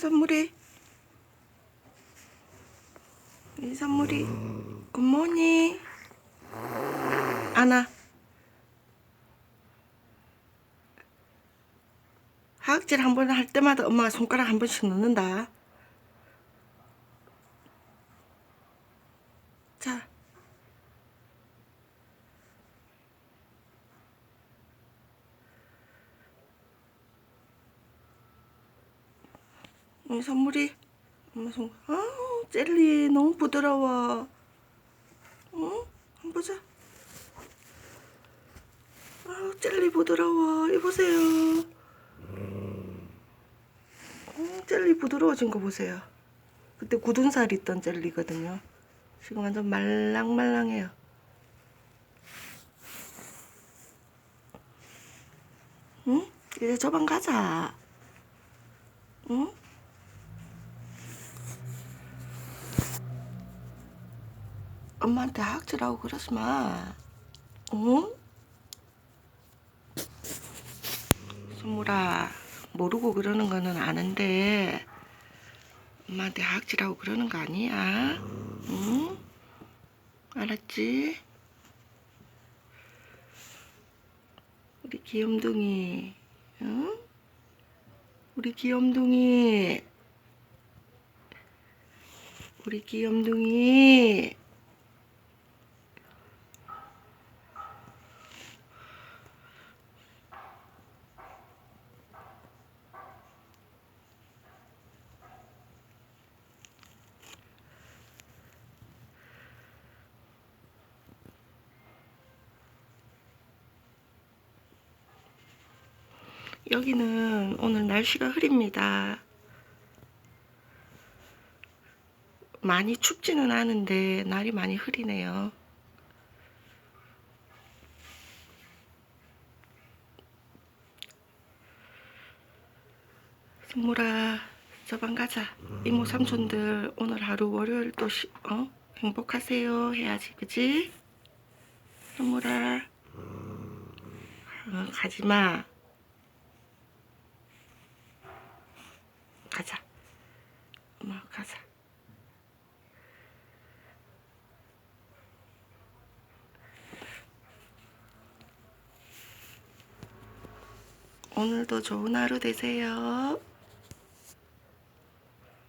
선물이. 이 선물이. 굿모닝. 안아 하악질 한 번 할 때마다 엄마가 손가락 한 번씩 넣는다. 자 이 선물이 엄마 손, 아 젤리 너무 부드러워. 응? 한번 보자. 아 젤리 부드러워. 이 보세요. 음, 젤리 부드러워진 거 보세요. 그때 굳은 살 있던 젤리거든요. 지금 완전 말랑말랑해요. 응? 이제 저방 가자. 응? 엄마한테 학질하고 그러지 마. 응? 선물아, 모르고 그러는 거는 아는데, 엄마한테 학질하고 그러는 거 아니야. 응? 알았지? 우리 귀염둥이, 응? 우리 귀염둥이, 우리 귀염둥이. 여기는 오늘 날씨가 흐립니다. 많이 춥지는 않은데 날이 많이 흐리네요. 승무라 저방 가자. 이모 삼촌들 오늘 하루 월요일 또 시, 어? 행복하세요 해야지 그지? 승무라 어, 가지마. 가자. 엄마 가자. 오늘도 좋은 하루 되세요.